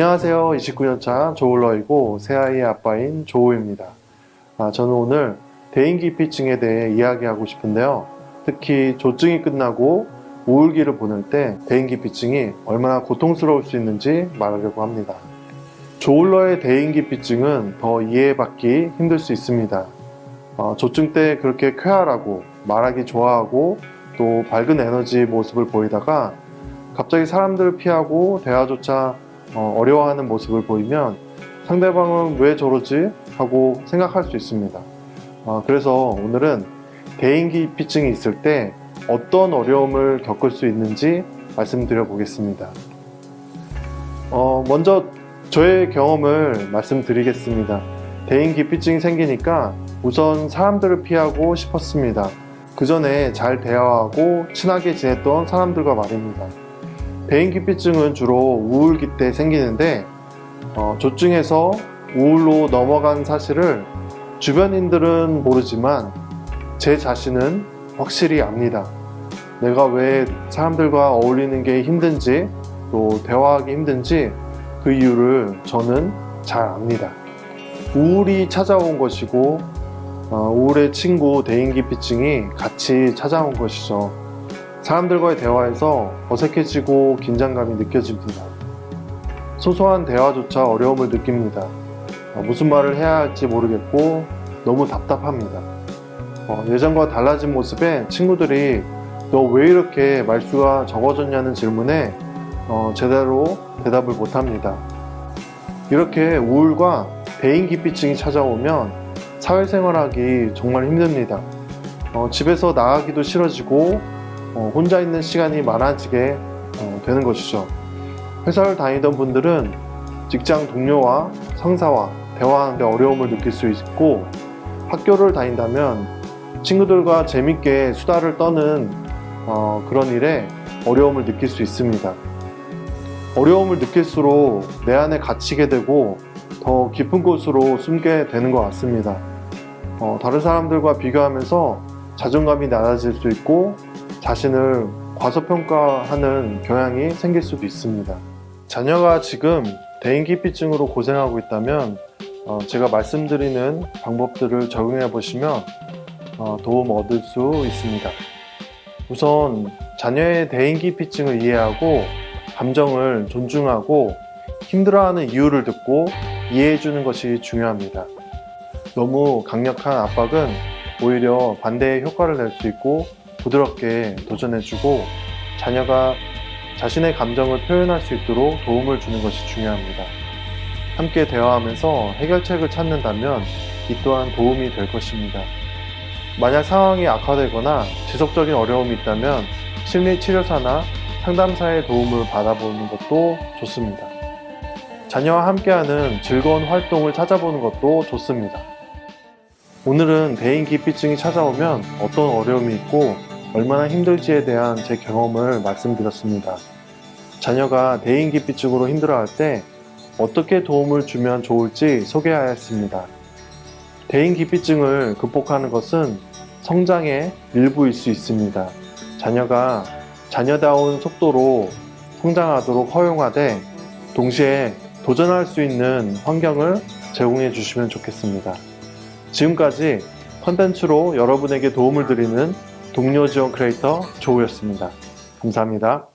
안녕하세요. 29년차 조울러이고 새아이의 아빠인 조우입니다. 아, 저는 오늘 대인기피증에 대해 이야기하고 싶은데요. 특히 조증이 끝나고 우울기를 보낼 때 대인기피증이 얼마나 고통스러울 수 있는지 말하려고 합니다. 조울러의 대인기피증은 더 이해받기 힘들 수 있습니다. 어, 조증 때 그렇게 쾌활하고 말하기 좋아하고 또 밝은 에너지 모습을 보이다가 갑자기 사람들을 피하고 대화조차 어, 어려워하는 모습을 보이면 상대방은 왜 저러지? 하고 생각할 수 있습니다. 어, 그래서 오늘은 대인기피증이 있을 때 어떤 어려움을 겪을 수 있는지 말씀드려 보겠습니다. 어, 먼저 저의 경험을 말씀드리겠습니다. 대인기피증이 생기니까 우선 사람들을 피하고 싶었습니다. 그 전에 잘 대화하고 친하게 지냈던 사람들과 말입니다. 대인기피증은 주로 우울기 때 생기는데 어, 조증에서 우울로 넘어간 사실을 주변인들은 모르지만 제 자신은 확실히 압니다. 내가 왜 사람들과 어울리는 게 힘든지 또 대화하기 힘든지 그 이유를 저는 잘 압니다. 우울이 찾아온 것이고 어, 우울의 친구 대인기피증이 같이 찾아온 것이죠. 사람들과의 대화에서 어색해지고 긴장감이 느껴집니다. 소소한 대화조차 어려움을 느낍니다. 어, 무슨 말을 해야 할지 모르겠고 너무 답답합니다. 어, 예전과 달라진 모습에 친구들이 너 왜 이렇게 말수가 적어졌냐는 질문에 어, 제대로 대답을 못합니다. 이렇게 우울과 대인기피증이 찾아오면 사회생활하기 정말 힘듭니다. 어, 집에서 나가기도 싫어지고 어, 혼자 있는 시간이 많아지게 어, 되는 것이죠. 회사를 다니던 분들은 직장 동료와 상사와 대화하는데 어려움을 느낄 수 있고 학교를 다닌다면 친구들과 재밌게 수다를 떠는 어, 그런 일에 어려움을 느낄 수 있습니다. 어려움을 느낄수록 내 안에 갇히게 되고 더 깊은 곳으로 숨게 되는 것 같습니다. 어, 다른 사람들과 비교하면서 자존감이 낮아질 수 있고 자신을 과소평가하는 경향이 생길 수도 있습니다. 자녀가 지금 대인기피증으로 고생하고 있다면 어, 제가 말씀드리는 방법들을 적용해 보시면 어, 도움 얻을 수 있습니다. 우선 자녀의 대인기피증을 이해하고 감정을 존중하고 힘들어하는 이유를 듣고 이해해 주는 것이 중요합니다. 너무 강력한 압박은 오히려 반대의 효과를 낼 수 있고 부드럽게 도전해주고 자녀가 자신의 감정을 표현할 수 있도록 도움을 주는 것이 중요합니다. 함께 대화하면서 해결책을 찾는다면 이 또한 도움이 될 것입니다. 만약 상황이 악화되거나 지속적인 어려움이 있다면 심리치료사나 상담사의 도움을 받아보는 것도 좋습니다. 자녀와 함께하는 즐거운 활동을 찾아보는 것도 좋습니다. 오늘은 대인기피증이 찾아오면 어떤 어려움이 있고 얼마나 힘들지에 대한 제 경험을 말씀드렸습니다. 자녀가 대인기피증으로 힘들어할 때 어떻게 도움을 주면 좋을지 소개하였습니다. 대인기피증을 극복하는 것은 성장의 일부일 수 있습니다. 자녀가 자녀다운 속도로 성장하도록 허용하되 동시에 도전할 수 있는 환경을 제공해 주시면 좋겠습니다. 지금까지 컨텐츠로 여러분에게 도움을 드리는 동료 지원 크리에이터 조우였습니다. 감사합니다.